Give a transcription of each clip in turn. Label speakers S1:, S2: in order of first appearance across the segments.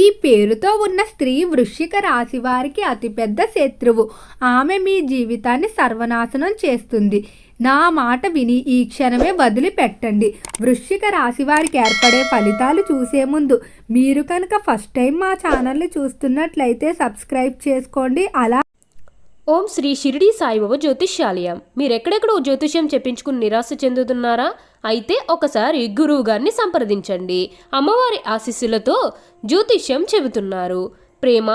S1: ఈ పేరుతో ఉన్న స్త్రీ వృశ్చిక రాశి వారికి అతిపెద్ద శత్రువు. ఆమె మీ జీవితాన్ని సర్వనాశనం చేస్తుంది. నా మాట విని ఈ క్షణమే వదిలిపెట్టండి. వృశ్చిక రాశి వారికి ఏర్పడే ఫలితాలు చూసే ముందు మీరు కనుక ఫస్ట్ టైం మా ఛానల్ని చూస్తున్నట్లయితే సబ్స్క్రైబ్ చేసుకోండి. అలా
S2: ఓం శ్రీ షిరిడి సాయిబాబా జ్యోతిష్యాలయం. మీరెక్కడెక్కడో జ్యోతిష్యం చెప్పించుకుని నిరాశ చెందుతున్నారా? అయితే ఒకసారి గురువు గారిని సంప్రదించండి. అమ్మవారి ఆశీస్సులతో జ్యోతిష్యం చెబుతున్నారు. ప్రేమ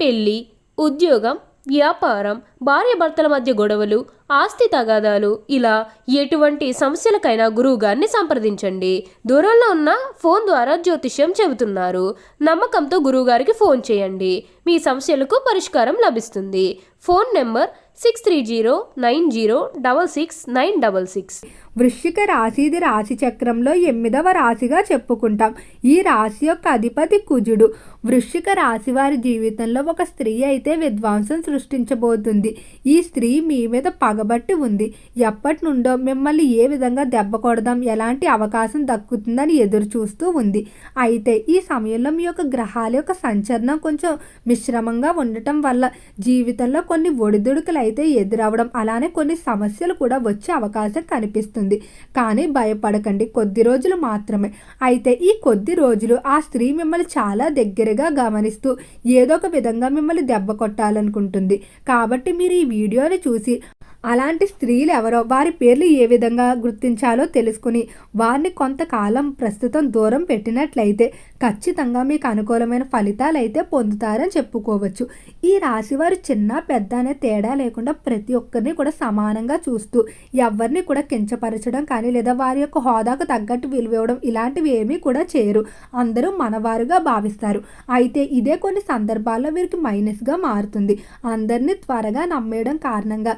S2: పెళ్ళి ఉద్యోగం వ్యాపారం భార్యాభర్తల మధ్య గొడవలు ఆస్తి తగాదాలు. ఇలా ఎటువంటి సమస్యలకైనా గురువు గారిని సంప్రదించండి. దూరంలో ఉన్న ఫోన్ ద్వారా జ్యోతిష్యం చెబుతున్నారు. నమ్మకంతో గురువుగారికి ఫోన్ చేయండి. మీ సమస్యలకు పరిష్కారం లభిస్తుంది. Phone number six three zero nine zero double six nine double six
S1: వృశ్చిక రాశిది రాశి చక్రంలో ఎనిమిదవ రాశిగా చెప్పుకుంటాం. ఈ రాశి యొక్క అధిపతి కుజుడు. వృశ్చిక రాశి వారి జీవితంలో ఒక స్త్రీ అయితే విధ్వంసం సృష్టించబోతుంది. ఈ స్త్రీ మీ మీద పగ తగబట్టి ఉంది. ఎప్పటి నుండో మిమ్మల్ని ఏ విధంగా దెబ్బ కొడదాం ఎలాంటి అవకాశం దక్కుతుందని ఎదురు చూస్తూ ఉంది. అయితే ఈ సమయంలో మీ యొక్క గ్రహాల యొక్క సంచలనం కొంచెం మిశ్రమంగా ఉండటం వల్ల జీవితంలో కొన్ని ఒడిదుడుకులు అయితే ఎదురవడం అలానే కొన్ని సమస్యలు కూడా వచ్చే అవకాశం కనిపిస్తుంది. కానీ భయపడకండి కొద్ది రోజులు మాత్రమే. అయితే ఈ కొద్ది రోజులు ఆ స్త్రీ మిమ్మల్ని చాలా దగ్గరగా గమనిస్తూ ఏదో ఒక విధంగా మిమ్మల్ని దెబ్బ కొట్టాలనుకుంటుంది. కాబట్టి మీరు ఈ వీడియోని చూసి అలాంటి స్త్రీలు ఎవరో వారి పేర్లు ఏ విధంగా గుర్తించాలో తెలుసుకుని వారిని కొంతకాలం ప్రస్తుతం దూరం పెట్టినట్లయితే ఖచ్చితంగా మీకు అనుకూలమైన ఫలితాలు అయితే పొందుతారని చెప్పుకోవచ్చు. ఈ రాశి వారు చిన్న పెద్ద అనే తేడా లేకుండా ప్రతి ఒక్కరిని కూడా సమానంగా చూస్తూ ఎవరిని కూడా కించపరచడం కానీ లేదా వారి యొక్క హోదాకు తగ్గట్టు విలువ ఇవ్వడం ఇలాంటివి ఏమీ కూడా చేయరు. అందరూ మనవారుగా భావిస్తారు. అయితే ఇదే కొన్ని సందర్భాల్లో వీరికి మైనస్గా మారుతుంది. అందరినీ త్వరగా నమ్మేయడం కారణంగా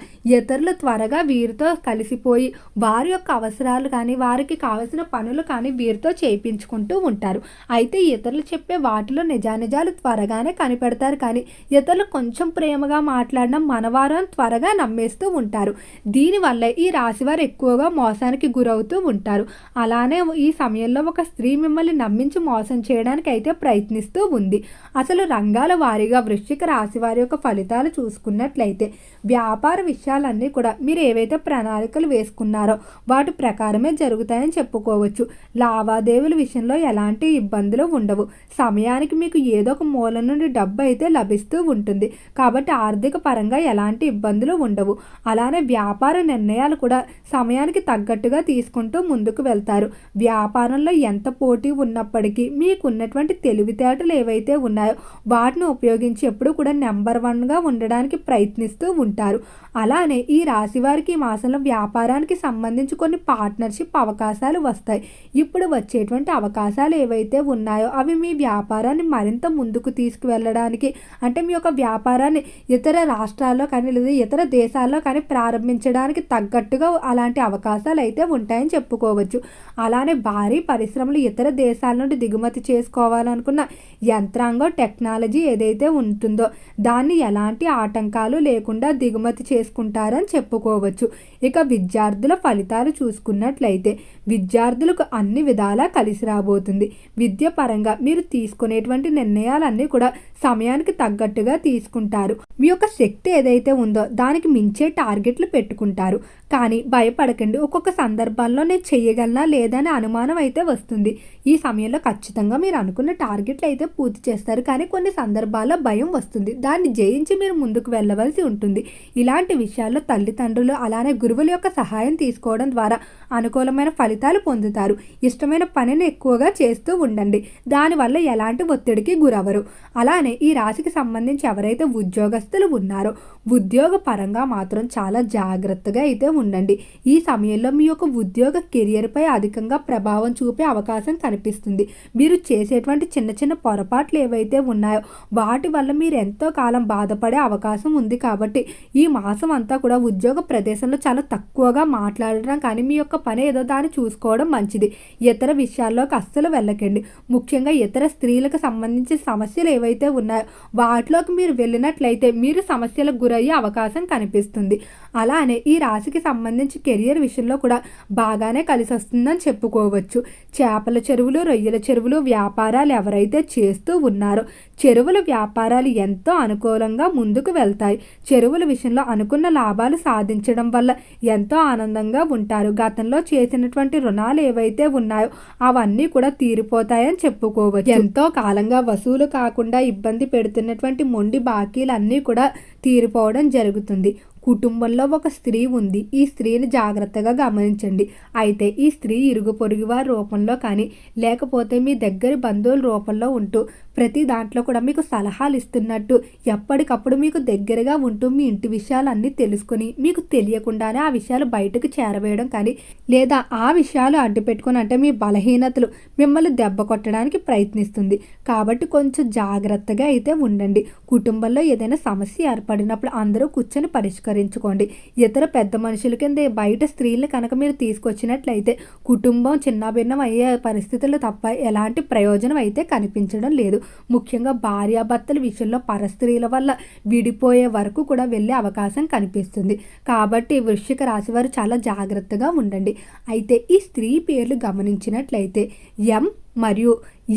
S1: ఇతరులు త్వరగా వీరితో కలిసిపోయి వారి యొక్క అవసరాలు కానీ వారికి కావలసిన పనులు కానీ వీరితో చేయించుకుంటూ ఉంటారు. అయితే ఇతరులు చెప్పే వాటిలో నిజానిజాలు త్వరగానే కనిపెడతారు కానీ ఇతరులు కొంచెం ప్రేమగా మాట్లాడడం మనవారు అని త్వరగా నమ్మేస్తూ ఉంటారు. దీనివల్ల ఈ రాశివారు ఎక్కువగా మోసానికి గురవుతూ ఉంటారు. అలానే ఈ సమయంలో ఒక స్త్రీ మిమ్మల్ని నమ్మించి మోసం చేయడానికి అయితే ప్రయత్నిస్తూ ఉంది. అసలు రంగాల వారీగా వృశ్చిక రాశి వారి యొక్క ఫలితాలు చూసుకున్నట్లయితే వ్యాపార విషయాలన్నీ కూడా మీరు ఏవైతే ప్రణాళికలు వేసుకున్నారో వాటి ప్రకారమే జరుగుతాయని చెప్పుకోవచ్చు. లావాదేవీల విషయంలో ఎలాంటి ఇబ్బందులు ఉండవు. సమయానికి మీకు ఏదో ఒక మూల నుండి డబ్బు అయితే లభిస్తూ ఉంటుంది. కాబట్టి ఆర్థిక పరంగా ఎలాంటి ఇబ్బందులు ఉండవు. అలానే వ్యాపార నిర్ణయాలు కూడా సమయానికి తగ్గట్టుగా తీసుకుంటూ ముందుకు వెళ్తారు. వ్యాపారంలో ఎంత పోటీ ఉన్నప్పటికీ మీకున్నటువంటి తెలివితేటలు ఏవైతే ఉన్నాయో వాటిని ఉపయోగించి ఎప్పుడు కూడా నెంబర్ వన్గా ఉండడానికి ప్రయత్నిస్తూ ఉంటారు. అలానే ఈ ఈ రాశి వారికి ఈ మాసంలో వ్యాపారానికి సంబంధించి కొన్ని పార్ట్నర్షిప్ అవకాశాలు వస్తాయి. ఇప్పుడు వచ్చేటువంటి అవకాశాలు ఏవైతే ఉన్నాయో అవి మీ వ్యాపారాన్ని మరింత ముందుకు తీసుకువెళ్ళడానికి అంటే మీ యొక్క వ్యాపారాన్ని ఇతర రాష్ట్రాల్లో కానీ లేదా ఇతర దేశాల్లో కానీ ప్రారంభించడానికి తగ్గట్టుగా అలాంటి అవకాశాలు అయితే ఉంటాయని చెప్పుకోవచ్చు. అలానే భారీ పరిశ్రమలు ఇతర దేశాల నుండి దిగుమతి చేసుకోవాలనుకున్న యంత్రాంగం టెక్నాలజీ ఏదైతే ఉంటుందో దాన్ని ఎలాంటి ఆటంకాలు లేకుండా దిగుమతి చేసుకుంటారని చెప్పుకోవచ్చు. ఇక విద్యార్థుల ఫలితాలు చూసుకున్నట్లయితే విద్యార్థులకు అన్ని విధాలా కలిసి రాబోతుంది. విద్య పరంగా మీరు తీసుకునేటువంటి నిర్ణయాలన్నీ కూడా సమయానికి తగ్గట్టుగా తీసుకుంటారు. మీ యొక్క శక్తి ఏదైతే ఉందో దానికి మించే టార్గెట్లు పెట్టుకుంటారు. కానీ భయపడకండి. ఒక్కొక్క సందర్భాల్లో నేను చేయగలనా లేదని అనుమానం అయితే వస్తుంది. ఈ సమయంలో ఖచ్చితంగా మీరు అనుకున్న టార్గెట్లు అయితే పూర్తి చేస్తారు. కానీ కొన్ని సందర్భాల్లో భయం వస్తుంది. దాన్ని జయించి మీరు ముందుకు వెళ్ళవలసి ఉంటుంది. ఇలాంటి విషయాల్లో తల్లిదండ్రులు అలానే గురువుల యొక్క సహాయం తీసుకోవడం ద్వారా అనుకూలమైన ఫలితాలు పొందుతారు. ఇష్టమైన పనిని ఎక్కువగా చేస్తూ ఉండండి. దానివల్ల ఎలాంటి ఒత్తిడికి గురవరు. అలానే ఈ రాశికి సంబంధించి ఎవరైతే ఉద్యోగస్తులు ఉన్నారో ఉద్యోగ పరంగా మాత్రం చాలా జాగ్రత్తగా అయితే ఉండండి. ఈ సమయంలో మీ యొక్క ఉద్యోగ కెరియర్పై అధికంగా ప్రభావం చూపే అవకాశం కనిపిస్తుంది. మీరు చేసేటువంటి చిన్న చిన్న పొరపాట్లు ఏవైతే ఉన్నాయో వాటి వల్ల మీరు ఎంతో కాలం బాధపడే అవకాశం ఉంది కాబట్టి ఈ మాసం అంతా కూడా కూడా ఉద్యోగ ప్రదేశంలో చాలా తక్కువగా మాట్లాడడం కానీ మీ యొక్క పని ఏదో దాన్ని చూసుకోవడం మంచిది. ఇతర విషయాల్లోకి అస్సలు వెళ్ళకండి. ముఖ్యంగా ఇతర స్త్రీలకు సంబంధించిన సమస్యలు ఏవైతే ఉన్నాయో వాటిలోకి మీరు వెళ్ళినట్లయితే మీరు సమస్యలకు గురయ్యే అవకాశం కనిపిస్తుంది. అలానే ఈ రాశికి సంబంధించి కెరియర్ విషయంలో కూడా బాగానే కలిసి వస్తుందని చెప్పుకోవచ్చు. చేపల చెరువులు రొయ్యల చెరువులు వ్యాపారాలు ఎవరైతే చేస్తూ ఉన్నారో చెరువుల వ్యాపారాలు ఎంతో అనుకూలంగా ముందుకు వెళ్తాయి. చెరువుల విషయంలో అనుకున్న లాభాలు సాధించడం వల్ల ఎంతో ఆనందంగా ఉంటారు. గతంలో చేసినటువంటి రుణాలు ఏవైతే ఉన్నాయో అవన్నీ కూడా తీరిపోతాయని చెప్పుకోవచ్చు. ఎంతో కాలంగా వసూలు కాకుండా ఇబ్బంది పెడుతున్నటువంటి మొండి బాకీలన్నీ కూడా తీరిపోవడం జరుగుతుంది. కుటుంబంలో ఒక స్త్రీ ఉంది. ఈ స్త్రీని జాగ్రత్తగా గమనించండి. అయితే ఈ స్త్రీ ఇరుగు పొరుగు వారి రూపంలో కానీ లేకపోతే మీ దగ్గర బంధువుల రూపంలో ఉంటూ ప్రతి దాంట్లో కూడా మీకు సలహాలు ఇస్తున్నట్టు ఎప్పటికప్పుడు మీకు దగ్గరగా ఉంటూ మీ ఇంటి విషయాలన్నీ తెలుసుకుని మీకు తెలియకుండానే ఆ విషయాలు బయటకు చేరవేయడం కానీ లేదా ఆ విషయాలు అడ్డు పెట్టుకుని అంటే మీ బలహీనతలు మిమ్మల్ని దెబ్బ కొట్టడానికి ప్రయత్నిస్తుంది. కాబట్టి కొంచెం జాగ్రత్తగా అయితే ఉండండి. కుటుంబంలో ఏదైనా సమస్య ఏర్పడినప్పుడు అందరూ కూర్చొని పరిష్కరించుకోండి. ఇతర పెద్ద మనుషుల కింద బయట స్త్రీలను కనుక మీరు తీసుకొచ్చినట్లయితే కుటుంబం చిన్నభిన్నం అయ్యే పరిస్థితులు తప్ప ఎలాంటి ప్రయోజనం అయితే కనిపించడం లేదు. ముఖ్యంగా భార్యాభర్తల విషయంలో పరస్త్రీల వల్ల విడిపోయే వరకు కూడా వెళ్ళే అవకాశం కనిపిస్తుంది. కాబట్టి వృశ్చిక రాశి వారు చాలా జాగ్రత్తగా ఉండండి. అయితే ఈ స్త్రీ పేర్లు గమనించినట్లయితే ఎం మరియు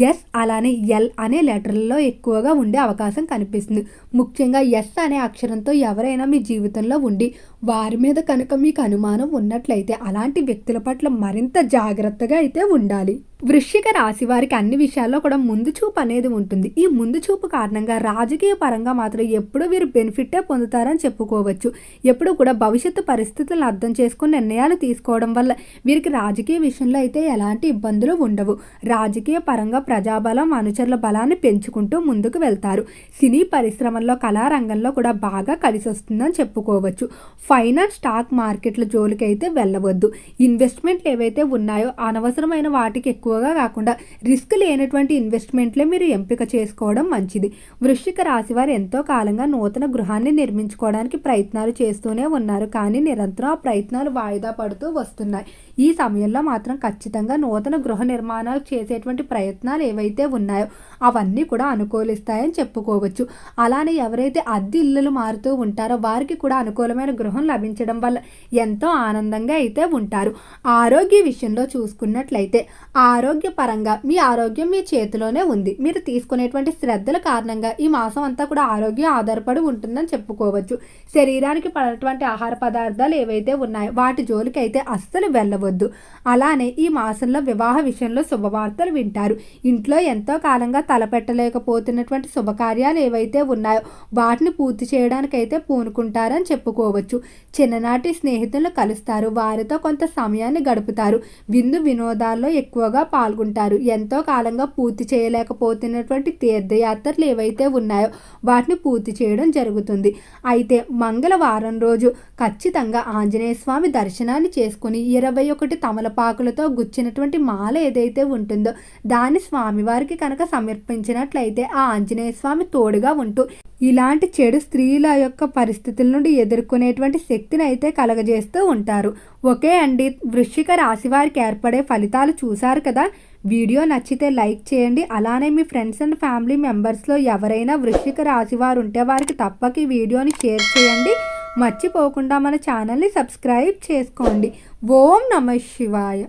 S1: ఎస్ అలానే ఎల్ అనే లెటర్లలో ఎక్కువగా ఉండే అవకాశం కనిపిస్తుంది. ముఖ్యంగా ఎస్ అనే అక్షరంతో ఎవరైనా మీ జీవితంలో ఉండి వారి మీద కనుక మీకు అనుమానం ఉన్నట్లయితే అలాంటి వ్యక్తుల పట్ల మరింత జాగ్రత్తగా అయితే ఉండాలి. వృశ్చిక రాశి వారికి అన్ని విషయాల్లో కూడా ముందు చూపు అనేది ఉంటుంది. ఈ ముందు చూపు కారణంగా రాజకీయ పరంగా మాత్రం ఎప్పుడూ వీరు బెనిఫిట్టే పొందుతారని చెప్పుకోవచ్చు. ఎప్పుడు కూడా భవిష్యత్తు పరిస్థితులను అర్థం చేసుకుని నిర్ణయాలు తీసుకోవడం వల్ల వీరికి రాజకీయ విషయంలో అయితే ఎలాంటి ఇబ్బందులు ఉండవు. రాజకీయ పరంగా ప్రజాబలం అనుచరుల బలాన్ని పెంచుకుంటూ ముందుకు వెళ్తారు. సినీ పరిశ్రమల్లో కళారంగంలో కూడా బాగా కలిసి వస్తుందని చెప్పుకోవచ్చు. ఫైనాన్స్ స్టాక్ మార్కెట్ల జోలికి అయితే వెళ్ళవద్దు. ఇన్వెస్ట్మెంట్లు ఏవైతే ఉన్నాయో అనవసరమైన వాటికి ఎక్కువగా కాకుండా రిస్క్ లేనటువంటి ఇన్వెస్ట్మెంట్లే మీరు ఎంపిక చేసుకోవడం మంచిది. వృశ్చిక రాశి వారు ఎంతో కాలంగా నూతన గృహాన్ని నిర్మించుకోవడానికి ప్రయత్నాలు చేస్తూనే ఉన్నారు. కానీ నిరంతరం ఆ ప్రయత్నాలు వాయిదా పడుతూ వస్తున్నాయి. ఈ సమయంలో మాత్రం ఖచ్చితంగా నూతన గృహ నిర్మాణాలు చేసే చేసేటువంటి ప్రయత్నాలు ఏవైతే ఉన్నాయో అవన్నీ కూడా అనుకూలిస్తాయని చెప్పుకోవచ్చు. అలానే ఎవరైతే అద్దె ఇల్లులు మారుతూ ఉంటారో వారికి కూడా అనుకూలమైన గృహం లభించడం వల్ల ఎంతో ఆనందంగా అయితే ఉంటారు. ఆరోగ్య విషయంలో చూసుకున్నట్లయితే ఆరోగ్యపరంగా మీ ఆరోగ్యం మీ చేతిలోనే ఉంది. మీరు తీసుకునేటువంటి శ్రద్ధల కారణంగా ఈ మాసం అంతా కూడా ఆరోగ్యం ఆధారపడి ఉంటుందని చెప్పుకోవచ్చు. శరీరానికి పడినటువంటి ఆహార పదార్థాలు ఏవైతే ఉన్నాయో వాటి జోలికి అయితే అస్సలు వెళ్ళవద్దు. అలానే ఈ మాసంలో వివాహ విషయంలో శుభవార్త శుభవార్తలు వింటారు. ఇంట్లో ఎంతో కాలంగా తలపెట్టలేకపోతున్నటువంటి శుభకార్యాలు ఏవైతే ఉన్నాయో వాటిని పూర్తి చేయడానికైతే పూనుకుంటారని చెప్పుకోవచ్చు. చిన్ననాటి స్నేహితులను కలుస్తారు. వారితో కొంత సమయాన్ని గడుపుతారు. విందు వినోదాల్లో ఎక్కువగా పాల్గొంటారు. ఎంతో కాలంగా పూర్తి చేయలేకపోతున్నటువంటి తీర్థయాత్రలు ఏవైతే ఉన్నాయో వాటిని పూర్తి చేయడం జరుగుతుంది. అయితే మంగళవారం రోజు ఖచ్చితంగా ఆంజనేయ స్వామి దర్శనాన్ని చేసుకుని ఇరవై ఒకటి తమలపాకులతో గుచ్చినటువంటి మాల ఏదైతే ఉంటుందో దాన్ని స్వామివారికి కనుక సమర్పించినట్లయితే ఆ ఆంజనేయ స్వామి తోడుగా ఉంటూ ఇలాంటి చెడు స్త్రీల యొక్క పరిస్థితుల నుండి ఎదుర్కొనేటువంటి శక్తిని అయితే కలగజేస్తూ ఉంటారు. ఓకే అండి వృశ్చిక రాశి వారికి ఏర్పడే ఫలితాలు చూశారు కదా? వీడియో నచ్చితే లైక్ చేయండి. అలానే మీ ఫ్రెండ్స్ అండ్ ఫ్యామిలీ మెంబర్స్లో ఎవరైనా వృశ్చిక రాశి వారు ఉంటే వారికి తప్పక ఈ వీడియోని షేర్ చేయండి. మర్చిపోకుండా మన ఛానల్ని సబ్స్క్రైబ్ చేసుకోండి. ఓం నమ శివాయ.